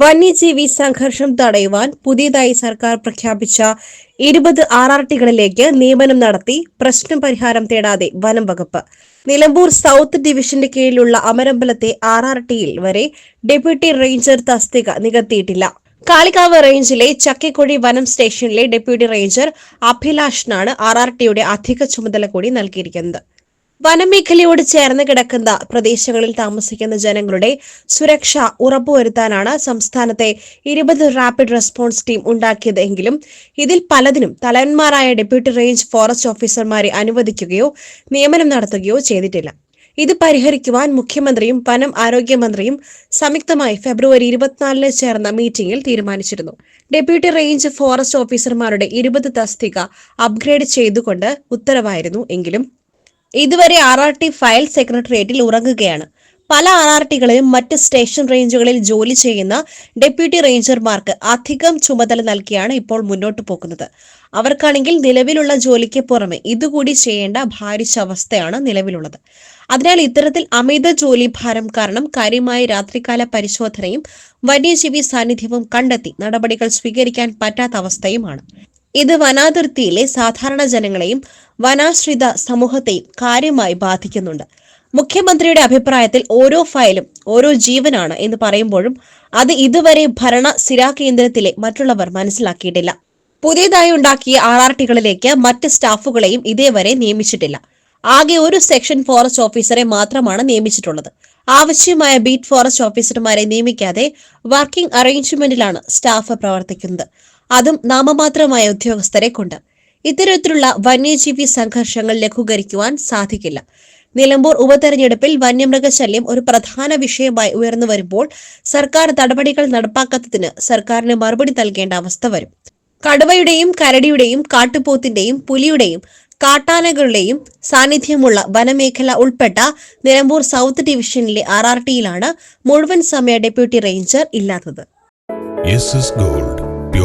വന്യജീവി സംഘർഷം തടയുവാൻ പുതിയതായി സർക്കാർ പ്രഖ്യാപിച്ച ഇരുപത് ആർ ആർ ടികളിലേക്ക് നിയമനം നടത്തി പ്രശ്നം പരിഹാരം തേടാതെ വനം വകുപ്പ്. നിലമ്പൂർ സൗത്ത് ഡിവിഷന്റെ കീഴിലുള്ള അമരമ്പലത്തെ ആർ ആർ ടിയിൽ വരെ ഡെപ്യൂട്ടി റേഞ്ചർ തസ്തിക നികത്തിയിട്ടില്ല. കാളികാവ് റേഞ്ചിലെ ചക്കിക്കുഴി വനം സ്റ്റേഷനിലെ ഡെപ്യൂട്ടി റേഞ്ചർ അഭിലാഷിനാണ് ആർ ആർ ടിയുടെ അധിക ചുമതല കൂടി നൽകിയിരിക്കുന്നത്. വനമേഖലയോട് ചേർന്ന് കിടക്കുന്ന പ്രദേശങ്ങളിൽ താമസിക്കുന്ന ജനങ്ങളുടെ സുരക്ഷ ഉറപ്പുവരുത്താനാണ് സംസ്ഥാനത്തെ ഇരുപത് റാപ്പിഡ് റെസ്പോൺസ് ടീം ഉണ്ടാക്കിയത് എങ്കിലും ഇതിൽ പലതിനും തലവന്മാരായ ഡെപ്യൂട്ടി റേഞ്ച് ഫോറസ്റ്റ് ഓഫീസർമാരെ അനുവദിക്കുകയോ നിയമനം നടത്തുകയോ ചെയ്തിട്ടില്ല. ഇത് പരിഹരിക്കുവാൻ മുഖ്യമന്ത്രിയും വനം ആരോഗ്യമന്ത്രിയും സംയുക്തമായി ഫെബ്രുവരി ഇരുപത്തിനാലിന് ചേർന്ന മീറ്റിംഗിൽ തീരുമാനിച്ചിരുന്നു. ഡെപ്യൂട്ടി റേഞ്ച് ഫോറസ്റ്റ് ഓഫീസർമാരുടെ ഇരുപത് തസ്തിക അപ്ഗ്രേഡ് ചെയ്തുകൊണ്ട് ഉത്തരവായിരുന്നു എങ്കിലും ഇതുവരെ ആർ ആർ ടി ഫയൽ സെക്രട്ടേറിയറ്റിൽ ഉറങ്ങുകയാണ്. പല ആർ ആർ ടികളിലും മറ്റ് സ്റ്റേഷൻ റേഞ്ചുകളിൽ ജോലി ചെയ്യുന്ന ഡെപ്യൂട്ടി റേഞ്ചർമാർക്ക് അധികം ചുമതല നൽകിയാണ് ഇപ്പോൾ മുന്നോട്ട് പോകുന്നത്. അവർക്കാണെങ്കിൽ നിലവിലുള്ള ജോലിക്ക് പുറമെ ഇതുകൂടി ചെയ്യേണ്ട ഭാരിച്ച അവസ്ഥയാണ് നിലവിലുള്ളത്. അതിനാൽ ഇത്തരത്തിൽ അമിത ജോലി ഭാരം കാരണം കാര്യമായ രാത്രികാല പരിശോധനയും വന്യജീവി സാന്നിധ്യവും കണ്ടെത്തി നടപടികൾ സ്വീകരിക്കാൻ പറ്റാത്ത അവസ്ഥയുമാണ്. ഇത് വനാതിർത്തിയിലെ സാധാരണ ജനങ്ങളെയും വനാശ്രിത സമൂഹത്തെയും കാര്യമായി ബാധിക്കുന്നുണ്ട്. മുഖ്യമന്ത്രിയുടെ അഭിപ്രായത്തിൽ ഓരോ ഫയലും ഓരോ ജീവനാണ് എന്ന് പറയുമ്പോഴും അത് ഇതുവരെ ഭരണ സിരാ കേന്ദ്രത്തിലെ മറ്റുള്ളവർ മനസ്സിലാക്കിയിട്ടില്ല. പുതിയതായി ഉണ്ടാക്കിയ ആർ ആർ ടികളിലേക്ക് മറ്റ് സ്റ്റാഫുകളെയും ഇതേവരെ നിയമിച്ചിട്ടില്ല. ആകെ ഒരു സെക്ഷൻ ഫോറസ്റ്റ് ഓഫീസറെ മാത്രമാണ് നിയമിച്ചിട്ടുള്ളത്. ആവശ്യമായ ബീറ്റ് ഫോറസ്റ്റ് ഓഫീസർമാരെ നിയമിക്കാതെ വർക്കിംഗ് അറേഞ്ച്മെന്റിലാണ് സ്റ്റാഫ് പ്രവർത്തിക്കുന്നത്. അതും നാമമാത്രമായ ഉദ്യോഗസ്ഥരെ കൊണ്ട്. ഇത്തരത്തിലുള്ള വന്യജീവി സംഘർഷങ്ങൾ ലഘൂകരിക്കുവാൻ സാധിക്കില്ല. നിലമ്പൂർ ഉപതെരഞ്ഞെടുപ്പിൽ വന്യമൃഗശല്യം ഒരു പ്രധാന വിഷയമായി ഉയർന്നു വരുമ്പോൾ സർക്കാർ നടപടികൾ നടപ്പാക്കാത്തതിന് സർക്കാരിന് മറുപടി നൽകേണ്ട അവസ്ഥ വരും. കടുവയുടെയും കരടിയുടെയും കാട്ടുപോത്തിന്റെയും പുലിയുടെയും കാട്ടാനകളുടെയും സാന്നിധ്യമുള്ള വനമേഖല ഉൾപ്പെട്ട നിലമ്പൂർ സൗത്ത് ഡിവിഷനിലെ ആർ ആർ ടിയിലാണ് മുഴുവൻ സമയ ഡെപ്യൂട്ടി റേഞ്ചർ ഇല്ലാത്തത്. Gold.